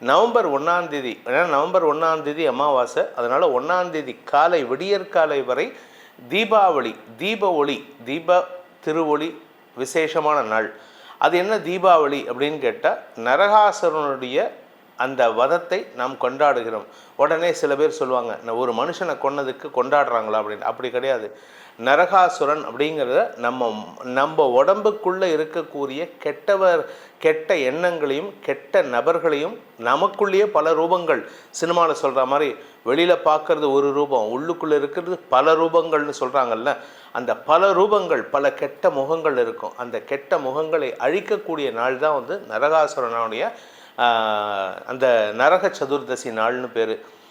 November ஒன்றாந்தேதி ஏன்னா November ஒன்றாந்தேதி அமாவாசை. அதனால் ஒன்றாந்தேதி காலை விடியற்காலை வரை தீபாவளி தீப ஒளி தீப திருவொளி விசேஷமான நாள். அது என்ன தீபாவளி அப்படின்னு கேட்டால் நரகாசுரனுடைய அந்த வதத்தை நாம் கொண்டாடுகிறோம். உடனே சில பேர் சொல்லுவாங்க நான் ஒரு மனுஷனை கொன்னதுக்கு கொண்டாடுறாங்களா? அப்படின்னு. அப்படி கிடையாது. நரகாசுரன் அப்படிங்கிறத நம்ம நம்ம உடம்புக்குள்ளே இருக்கக்கூடிய கெட்டவர் கெட்ட எண்ணங்களையும் கெட்ட நபர்களையும் நமக்குள்ளேயே பல ரூபங்கள். சினிமாவில் சொல்கிற மாதிரி வெளியில் பார்க்குறது ஒரு ரூபம் உள்ளுக்குள்ளே இருக்கிறது பல ரூபங்கள்னு சொல்கிறாங்கல்ல அந்த பல ரூபங்கள் பல கெட்ட முகங்கள் இருக்கும். அந்த கெட்ட முகங்களை அழிக்கக்கூடிய நாள் தான் வந்து நரகாசுரனுடைய அந்த நரக சதுர்தசி நாள்னு பேர்.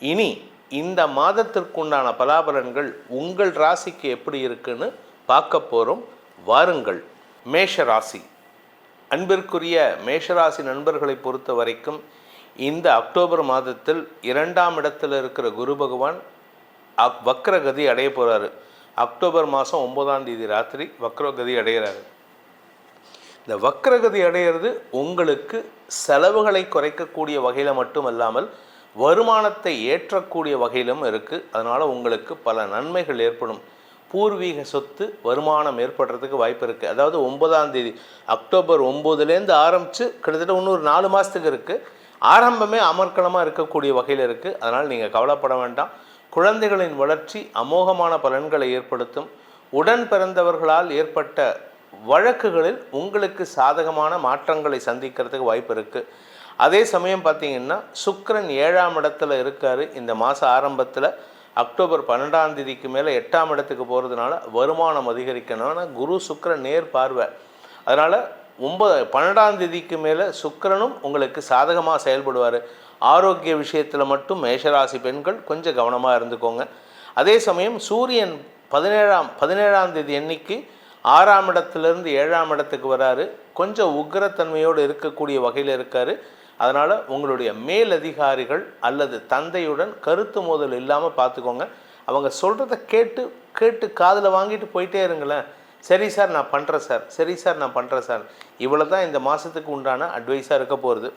இனி இந்த மாதத்திற்குண்டான பலாபலன்கள் உங்கள் ராசிக்கு எப்படி இருக்குன்னு பார்க்க போகிறோம் வாருங்கள். மேஷ ராசி அன்பிற்குரிய மேஷராசி நண்பர்களை பொறுத்த வரைக்கும் இந்த அக்டோபர் மாதத்தில் இரண்டாம் இடத்தில் இருக்கிற குரு பகவான் அக் வக்ரகதி அடைய போகிறாரு அக்டோபர் மாதம் ஒன்பதாம் தேதி ராத்திரி வக்ரகதி அடைகிறாரு இந்த வக்ரகதி அடையிறது உங்களுக்கு செலவுகளை குறைக்கக்கூடிய வகையில் மட்டுமல்லாமல் வருமானத்தை ஏற்றக்கூடிய வகையிலும் இருக்குது அதனால் உங்களுக்கு பல நன்மைகள் ஏற்படும். பூர்வீக சொத்து வருமானம் ஏற்படுறதுக்கு வாய்ப்பு இருக்குது அதாவது ஒன்பதாம் தேதி அக்டோபர் ஒம்போதுலேருந்து ஆரம்பித்து கிட்டத்தட்ட இன்னொரு நாலு மாதத்துக்கு இருக்குது ஆரம்பமே அமர்க்கலமாக இருக்கக்கூடிய வகையில் இருக்குது அதனால் நீங்கள் கவலைப்பட வேண்டாம். குழந்தைகளின் வளர்ச்சி அமோகமான பலன்களை ஏற்படுத்தும். உடன் பிறந்தவர்களால் ஏற்பட்ட வழக்குகளில் உங்களுக்கு சாதகமான மாற்றங்களை சந்திக்கிறதுக்கு வாய்ப்பு இருக்குது அதே சமயம் பார்த்தீங்கன்னா சுக்கரன் ஏழாம் இடத்துல இருக்கார். இந்த மாத ஆரம்பத்தில் அக்டோபர் பன்னெண்டாம் தேதிக்கு மேலே எட்டாம் இடத்துக்கு போகிறதுனால வருமானம் அதிகரிக்கணும். ஆனால் குரு சுக்கரன் நேர் பார்வை. அதனால் ஒன்பது பன்னெண்டாம் தேதிக்கு மேலே சுக்கரனும் உங்களுக்கு சாதகமாக செயல்படுவார். ஆரோக்கிய விஷயத்தில் மட்டும் மேஷராசி பெண்கள் கொஞ்சம் கவனமாக இருந்துக்கோங்க. அதே சமயம் சூரியன் பதினேழாம் பதினேழாம் தேதி அன்னைக்கு ஆறாம் இடத்துலேருந்து ஏழாம் இடத்துக்கு வராரு. கொஞ்சம் உக்ரத்தன்மையோடு இருக்கக்கூடிய வகையில் இருக்கார். அதனால் உங்களுடைய மேலதிகாரிகள் அல்லது தந்தையுடன் கருத்து மோதல் இல்லாமல் பார்த்துக்கோங்க அவங்க சொல்கிறத கேட்டு கேட்டு காதில் வாங்கிட்டு போயிட்டே இருங்களேன். சரி சார் நான் பண்ணுறேன் சார். சரி சார் நான் பண்ணுறேன் சார். இவ்வளோ தான் இந்த மாதத்துக்கு உண்டான அட்வைஸாக இருக்க போகிறது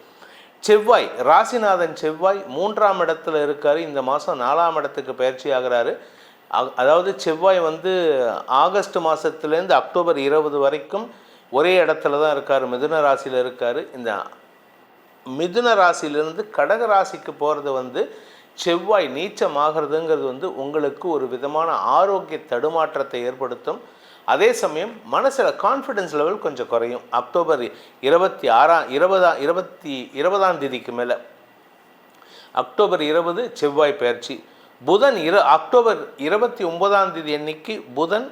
செவ்வாய் ராசிநாதன் செவ்வாய் மூன்றாம் இடத்துல இருக்கார். இந்த மாதம் நாலாம் இடத்துக்கு பயிற்சி ஆகிறாரு. அதாவது செவ்வாய் வந்து ஆகஸ்ட் மாதத்துலேருந்து அக்டோபர் இருபது வரைக்கும் ஒரே இடத்துல தான் இருக்கார். மிதுன ராசியில் இருக்கார். இந்த மிதுன ராசியிலிருந்து கடக ராசிக்கு போகிறது வந்து செவ்வாய் நீச்சமாகிறதுங்கிறது வந்து உங்களுக்கு ஒரு விதமான ஆரோக்கிய தடுமாற்றத்தை ஏற்படுத்தும். அதே சமயம் மனசில் கான்ஃபிடென்ஸ் லெவல் கொஞ்சம் குறையும். அக்டோபர் இருபத்தி ஆறாம் இருபதாம் இருபத்தி இருபதாம் தேதிக்கு மேலே. அக்டோபர் இருபது செவ்வாய் பயிற்சி. புதன் இரு அக்டோபர் இருபத்தி ஒன்பதாம் தேதி அன்னைக்கு புதன்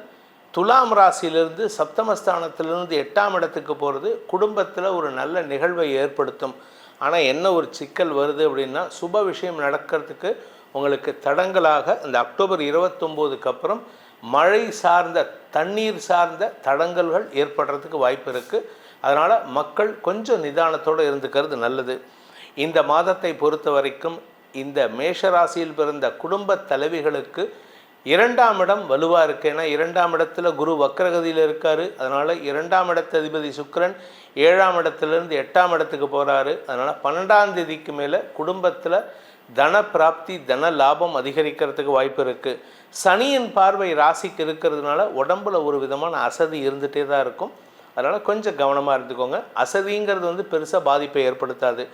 துலாம் ராசியிலிருந்து சப்தமஸ்தானத்திலிருந்து எட்டாம் இடத்துக்கு போகிறது குடும்பத்தில் ஒரு நல்ல நிகழ்வை ஏற்படுத்தும். ஆனால் என்ன ஒரு சிக்கல் வருது அப்படின்னா சுப விஷயம் நடக்கிறதுக்கு உங்களுக்கு தடங்கலாக இந்த அக்டோபர் இருபத்தொம்போதுக்கு அப்புறம் மழை சார்ந்த தண்ணீர் சார்ந்த தடங்கல்கள் ஏற்படுறதுக்கு வாய்ப்பு இருக்குது அதனால் மக்கள் கொஞ்சம் நிதானத்தோடு இருந்துக்கிறது நல்லது. இந்த மாதத்தை பொறுத்த வரைக்கும் இந்த மேஷராசியில் பிறந்த குடும்ப தலைவிகளுக்கு இரண்டாம் இடம் வலுவாக இருக்கு. ஏன்னா இரண்டாம் இடத்துல குரு வக்ரகதியில் இருக்கார். அதனால் இரண்டாம் இடத்த அதிபதி சுக்கரன் ஏழாம் இடத்துலேருந்து எட்டாம் இடத்துக்கு போகிறாரு அதனால் பன்னெண்டாம் தேதிக்கு மேலே குடும்பத்தில் தன பிராப்தி தன லாபம் அதிகரிக்கிறதுக்கு வாய்ப்பு இருக்குது சனியின் பார்வை ராசிக்கு இருக்கிறதுனால உடம்புல ஒரு விதமான அசதி இருந்துகிட்டே தான் இருக்கும். அதனால் கொஞ்சம் கவனமாக இருந்துக்கோங்க. அசதிங்கிறது வந்து பெருசாக பாதிப்பை ஏற்படுத்தாது.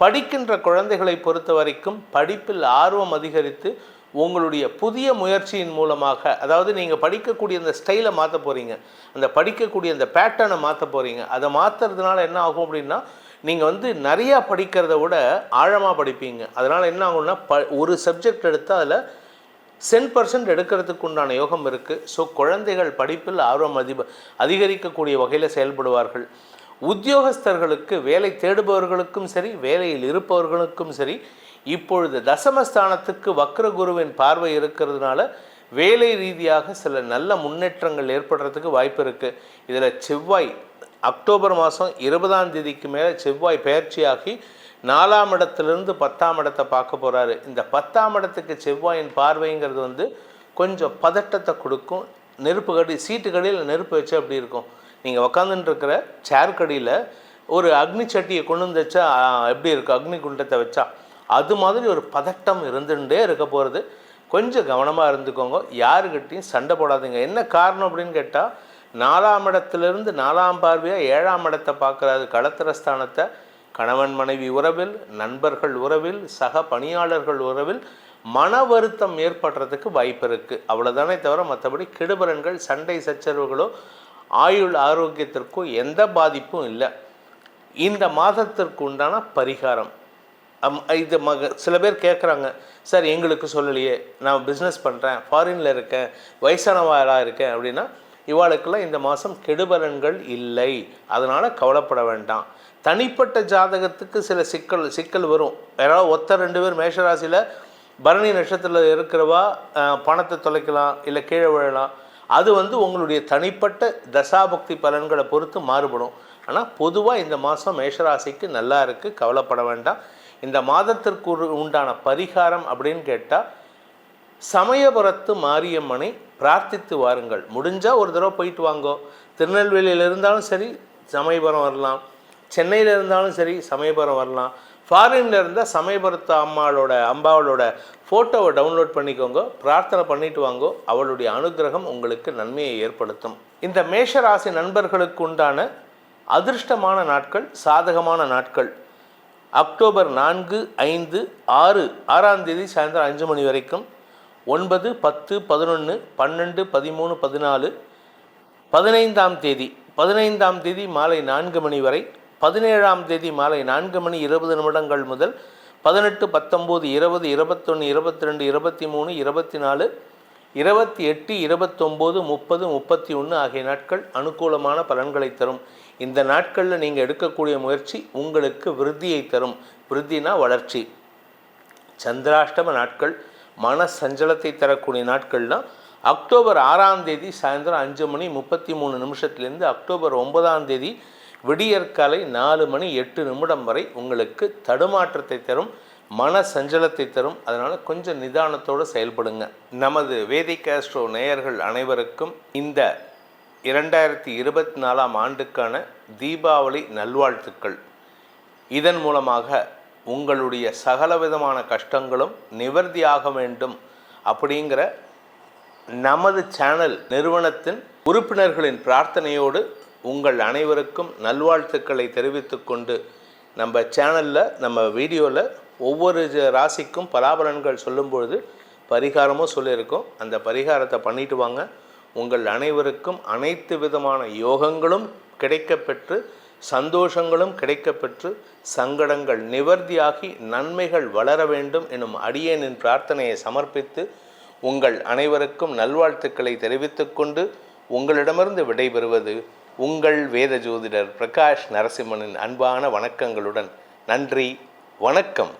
படிக்கின்ற குழந்தைகளை பொறுத்த வரைக்கும் படிப்பில் ஆர்வம் அதிகரித்து உங்களுடைய புதிய முயற்சியின் மூலமாக அதாவது நீங்கள் படிக்கக்கூடிய அந்த ஸ்டைலை மாற்ற போகிறீங்க அந்த படிக்கக்கூடிய அந்த பேட்டர்னை மாற்ற போகிறீங்க அதை மாற்றுறதுனால என்ன ஆகும் அப்படின்னா நீங்கள் வந்து நிறையா படிக்கிறத விட ஆழமாக படிப்பீங்க. அதனால் என்ன ஆகும்னா ப ஒரு சப்ஜெக்ட் எடுத்து அதில் சென் பர்சன்ட் எடுக்கிறதுக்கு உண்டான யோகம் இருக்குது ஸோ குழந்தைகள் படிப்பில் ஆர்வம் அதிப அதிகரிக்கக்கூடிய வகையில் செயல்படுவார்கள். உத்தியோகஸ்தர்களுக்கு வேலை தேடுபவர்களுக்கும் சரி வேலையில் இருப்பவர்களுக்கும் சரி இப்பொழுது தசமஸ்தானத்துக்கு வக்ரகுருவின் பார்வை இருக்கிறதுனால வேலை ரீதியாக சில நல்ல முன்னேற்றங்கள் ஏற்படுறதுக்கு வாய்ப்பு இருக்குது இதில் செவ்வாய் அக்டோபர் மாதம் இருபதாம் தேதிக்கு மேலே செவ்வாய் பயிற்சியாகி நாலாம் இடத்துலேருந்து பத்தாம் இடத்தை பார்க்க போகிறாரு இந்த பத்தாம் இடத்துக்கு செவ்வாயின் பார்வைங்கிறது வந்து கொஞ்சம் பதட்டத்தை கொடுக்கும். நெருப்பு கடி சீட்டு கடியில் நெருப்பு வச்சு அப்படி இருக்கும்? நீங்கள் உக்காந்துட்டு இருக்கிற சேர் கடியில் ஒரு அக்னி சட்டியை கொண்டு வந்து வச்சா எப்படி இருக்கும்? அக்னி குண்டத்தை வச்சா. அது மாதிரி ஒரு பதட்டம் இருந்துகிட்டே இருக்க போகிறது கொஞ்சம் கவனமாக இருந்துக்கோங்க. யாருக்கிட்டையும் சண்டை போடாதீங்க. என்ன காரணம் அப்படின்னு கேட்டால் நாலாம் இடத்துலேருந்து நாலாம் பார்வையாக ஏழாம் இடத்தை பார்க்குறாரு களத்திரஸ்தானத்தை. கணவன் மனைவி உறவில் நண்பர்கள் உறவில் சக பணியாளர்கள் உறவில் மன வருத்தம் ஏற்படுறதுக்கு வாய்ப்பு இருக்குது அவ்வளோதானே தவிர மற்றபடி கெடுபலன்கள் சண்டை சச்சரவுகளோ ஆயுள் ஆரோக்கியத்திற்கோ எந்த பாதிப்பும் இல்லை. இந்த மாதத்திற்கு உண்டான பரிகாரம். இது மக சில பேர் கேட்குறாங்க சார் எங்களுக்கு சொல்லலையே நான் பிஸ்னஸ் பண்ணுறேன் ஃபாரினில் இருக்கேன் வயசானவாளாக இருக்கேன் அப்படின்னா இவாளுக்கெல்லாம் இந்த மாதம் கெடுபலன்கள் இல்லை. அதனால் கவலைப்பட வேண்டாம். தனிப்பட்ட ஜாதகத்துக்கு சில சிக்கல் சிக்கல் வரும். யாராவது ஒத்த ரெண்டு பேர் மேஷராசியில் பரணி நட்சத்திரத்தில் இருக்கிறவா பணத்தை தொலைக்கலாம் இல்லை கீழே விழலாம் அது வந்து உங்களுடைய தனிப்பட்ட தசாபக்தி பலன்களை பொறுத்து மாறுபடும். ஆனால் பொதுவாக இந்த மாதம் மேஷராசிக்கு நல்லா இருக்குது கவலைப்பட வேண்டாம். இந்த மாதத்திற்கு உண்டான பரிகாரம் அப்படின்னு கேட்டால் சமயபுரத்து மாரியம்மனை பிரார்த்தித்து வாருங்கள். முடிஞ்சால் ஒரு தடவை போயிட்டு வாங்கோ. திருநெல்வேலியில் இருந்தாலும் சரி சமயபுரம் வரலாம். சென்னையில் இருந்தாலும் சரி சமயபுரம் வரலாம். ஃபாரின்ல இருந்தால் சமயபுரத்து அம்மாளோட அம்பாவளோட ஃபோட்டோவை டவுன்லோட் பண்ணிக்கோங்க. பிரார்த்தனை பண்ணிட்டு வாங்கோ. அவளுடைய அனுகிரகம் உங்களுக்கு நன்மையை ஏற்படுத்தும். இந்த மேஷராசி நண்பர்களுக்கு உண்டான அதிர்ஷ்டமான நாட்கள் சாதகமான நாட்கள். அக்டோபர் நான்கு ஐந்து ஆறு ஆறாம் தேதி சாயந்தரம் அஞ்சு மணி வரைக்கும் ஒன்பது பத்து பதினொன்று பன்னெண்டு பதிமூணு பதினாலு பதினைந்தாம் தேதி பதினைந்தாம் தேதி மாலை நான்கு மணி வரை பதினேழாம் தேதி மாலை நான்கு மணி இருபது நிமிடங்கள் முதல் பதினெட்டு பத்தொம்போது இருபது இருபத்தொன்று இருபத்தி ரெண்டு இருபத்தி மூணு இருபத்தி நாலு இருபத்தி எட்டு இருபத்தொம்போது முப்பது முப்பத்தி ஒன்று ஆகிய நாட்கள் அனுகூலமான பலன்களை தரும். இந்த நாட்களில் நீங்கள் எடுக்கக்கூடிய முயற்சி உங்களுக்கு விருத்தியை தரும். விருத்தினா வளர்ச்சி. சந்திராஷ்டம நாட்கள் மன சஞ்சலத்தை தரக்கூடிய நாட்கள்லாம் அக்டோபர் ஆறாம் தேதி சாயந்தரம் அஞ்சு மணி முப்பத்தி மூணு நிமிஷத்துலேருந்து அக்டோபர் ஒன்பதாம் தேதி விடியற்காலை நாலு மணி எட்டு நிமிடம் வரை உங்களுக்கு தடுமாற்றத்தை தரும் மன சஞ்சலத்தை தரும். அதனால் கொஞ்சம் நிதானத்தோடு செயல்படுங்க. நமது வேதிக் ஆஸ்ட்ரோ நேயர்கள் அனைவருக்கும் இந்த இரண்டாயிரத்தி இருபத்தி நாலாம் ஆண்டுக்கான தீபாவளி நல்வாழ்த்துக்கள். இதன் மூலமாக உங்களுடைய சகலவிதமான கஷ்டங்களும் நிவர்த்தியாக வேண்டும் அப்படிங்கிற நமது சேனல் நிறுவனத்தின் உறுப்பினர்களின் பிரார்த்தனையோடு உங்கள் அனைவருக்கும் நல்வாழ்த்துக்களை தெரிவித்துக்கொண்டு நம்ம சேனலில் நம்ம வீடியோவில் ஒவ்வொரு ராசிக்கும் பலாபலன்கள் சொல்லும்பொழுது பரிகாரமும் சொல்லியிருக்கோம். அந்த பரிகாரத்தை பண்ணிட்டு வாங்க. உங்கள் அனைவருக்கும் அனைத்து விதமான யோகங்களும் கிடைக்கப்பெற்று சந்தோஷங்களும் கிடைக்கப்பெற்று சங்கடங்கள் நிவர்த்தியாகி நன்மைகள் வளர வேண்டும் எனும் அடியேனின் பிரார்த்தனையை சமர்ப்பித்து உங்கள் அனைவருக்கும் நல்வாழ்த்துக்களை தெரிவித்துக்கொண்டு உங்களிடமிருந்து விடைபெறுவது உங்கள் வேத ஜோதிடர் பிரகாஷ் நரசிம்மனின் அன்பான வணக்கங்களுடன். நன்றி வணக்கம்.